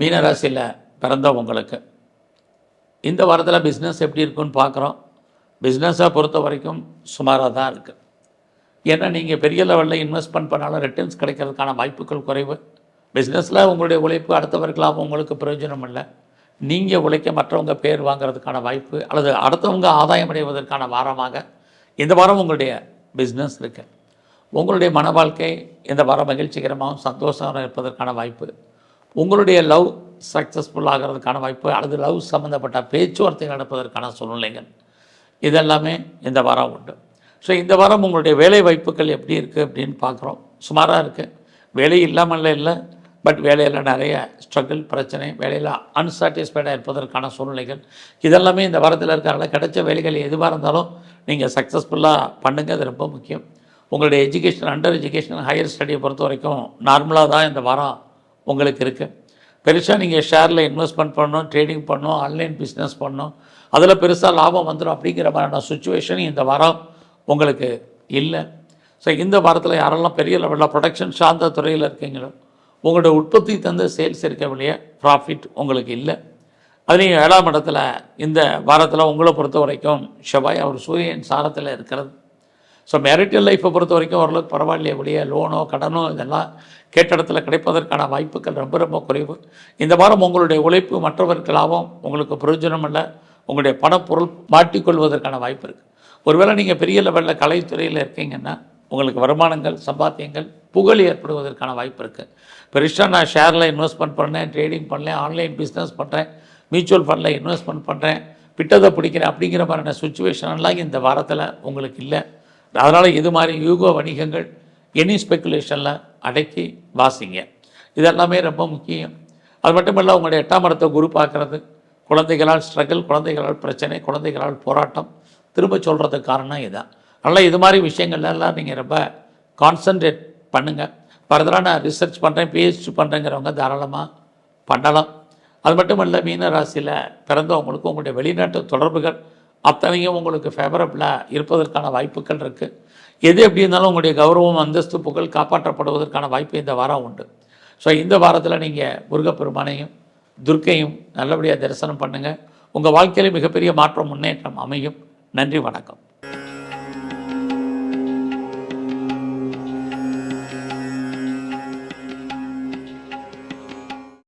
மீனராசியில் பிறந்த உங்களுக்கு. இந்த வாரத்தில் பிஸ்னஸ் எப்படி இருக்குன்னு பார்க்குறோம். பிஸ்னஸை பொறுத்த வரைக்கும் சுமாராக தான் இருக்குது ஏன்னா நீங்கள் பெரிய லெவலில் இன்வெஸ்ட்மெண்ட் பண்ணாலும் ரிட்டர்ன்ஸ் கிடைக்கிறதுக்கான வாய்ப்புகள் குறைவு. பிஸ்னஸில் உங்களுடைய உழைப்பு அடுத்தவர்களாக உங்களுக்கு பிரயோஜனம் இல்லை. நீங்கள் உழைக்க மற்றவங்க பேர் வாங்குறதுக்கான வாய்ப்பு அல்லது அடுத்தவங்க ஆதாயம் அடைவதற்கான வாரமாக இந்த வாரம் உங்களுடைய பிஸ்னஸ் இருக்குது உங்களுடைய மன வாழ்க்கை இந்த வாரம் மகிழ்ச்சிகரமாகவும் சந்தோஷமாக இருப்பதற்கான வாய்ப்பு. உங்களுடைய லவ் சக்ஸஸ்ஃபுல் ஆகிறதுக்கான வாய்ப்பு அல்லது லவ் சம்மந்தப்பட்ட பேச்சுவார்த்தை நடப்பதற்கான சூழ்நிலைகள் இதெல்லாமே இந்த வாரம் உண்டு. ஸோ இந்த வாரம் உங்களுடைய வேலை வாய்ப்புகள் எப்படி இருக்குது அப்படின்னு பார்க்குறோம். சுமாராக இருக்குது வேலை இல்லாமல் இல்லை பட் வேலையில் நிறைய ஸ்ட்ரகிள் பிரச்சனை வேலையில் அன்சாட்டிஸ்ஃபைடாக இருப்பதற்கான சூழ்நிலைகள் இதெல்லாமே இந்த வாரத்தில் இருக்கிறனால கிடைச்ச வேலைகள் எதுவாக இருந்தாலும் நீங்கள் சக்ஸஸ்ஃபுல்லாக பண்ணுங்கள் அது ரொம்ப முக்கியம். உங்களுடைய எஜுகேஷன் அண்டர் எஜுகேஷன் ஹையர் ஸ்டடியை பொறுத்த வரைக்கும் நார்மலாக தான் இந்த வாரம் உங்களுக்கு இருக்குது பெருசாக நீங்கள் ஷேரில் இன்வெஸ்ட்மெண்ட் பண்ணணும் ட்ரேடிங் பண்ணணும் ஆன்லைன் பிஸ்னஸ் பண்ணணும். அதில் பெருசாக லாபம் வந்துடும் அப்படிங்கிற மாதிரியான சுச்சுவேஷன் இந்த வாரம் உங்களுக்கு இல்லை. ஸோ இந்த வாரத்தில் யாரெல்லாம் பெரிய லெவலில் ப்ரொடக்ஷன் சார்ந்த துறையில் இருக்கீங்களோ உங்களோட உற்பத்தி தந்த சேல்ஸ் இருக்கவில்லையே ப்ராஃபிட் உங்களுக்கு இல்லை. அதுலேயும் ஏழாம் இடத்துல இந்த வாரத்தில் உங்களை பொறுத்த வரைக்கும் செவ்வாய் அவர் சூரியன் சாரத்தில் இருக்கிறது. ஸோ மேரிட்டல் லைஃப்பை பொறுத்த வரைக்கும் ஓரளவுக்கு பரவாயில்லையே ஒழிய லோனோ கடனோ இதெல்லாம் கேட்ட இடத்துல கிடைப்பதற்கான வாய்ப்புகள் ரொம்ப ரொம்ப குறைவு. இந்த வாரம் உங்களுடைய உழைப்பு மற்றவருக்கு லாபம் உங்களுக்கு பிரயோஜனம் இல்லை உங்களுடைய பணப்பொருள் மாட்டிக்கொள்வதற்கான வாய்ப்பு இருக்குது ஒருவேளை நீங்கள் பெரிய லெவலில் கலைத்துறையில் இருக்கீங்கன்னா உங்களுக்கு வருமானங்கள் சம்பாத்தியங்கள் புகழ் ஏற்படுவதற்கான வாய்ப்பு இருக்குது பெருசாக நான் ஷேரில் இன்வெஸ்ட்மெண்ட் பண்ணேன் ட்ரேடிங் பண்ணேன் ஆன்லைன் பிஸ்னஸ் பண்ணுறேன் மியூச்சுவல் ஃபண்டில் இன்வெஸ்ட்மெண்ட் பண்ணுறேன் பிட்டதை பிடிக்கிறேன் அப்படிங்கிற மாதிரியான சுச்சுவேஷன்லாம் இந்த வாரத்தில் உங்களுக்கு இல்லை. அதனால் இது மாதிரி யூகோ வணிகங்கள் எனி ஸ்பெக்குலேஷனில் அடக்கி வாசிங்க. இதெல்லாமே ரொம்ப முக்கியம். அது மட்டும் இல்லை உங்களுடைய எட்டாம் இடத்தை குரு பார்க்குறது. குழந்தைகளால் ஸ்ட்ரகிள் குழந்தைகளால் பிரச்சனை குழந்தைகளால் போராட்டம். திரும்ப சொல்கிறதுக்கு காரணம் இதான். அதனால் இது மாதிரி விஷயங்கள்லாம் நீங்கள் ரொம்ப கான்சன்ட்ரேட் பண்ணுங்கள் ஃபர்தராக நான் ரிசர்ச் பண்ணுறேன் பிஹெச்டி பண்ணுறேங்கிறவங்க தாராளமாக பண்ணலாம். அது மட்டும் இல்லை மீன ராசியில் பிறந்தவங்களுக்கு உங்களுடைய வெளிநாட்டு தொடர்புகள் அத்தனையும் உங்களுக்கு ஃபேவரபிளாக இருப்பதற்கான வாய்ப்புகள் இருக்குது எது எப்படி இருந்தாலும் உங்களுடைய கௌரவம் அந்தஸ்து புகழ் காப்பாற்றப்படுவதற்கான வாய்ப்பு இந்த வாரம் உண்டு. ஸோ இந்த வாரத்தில் நீங்கள் முருகப்பெருமானையும் துர்க்கையும் நல்லபடியாக தரிசனம் பண்ணுங்கள் உங்கள் வாழ்க்கையில் மிகப்பெரிய மாற்றம் முன்னேற்றம் அமையும். நன்றி வணக்கம்.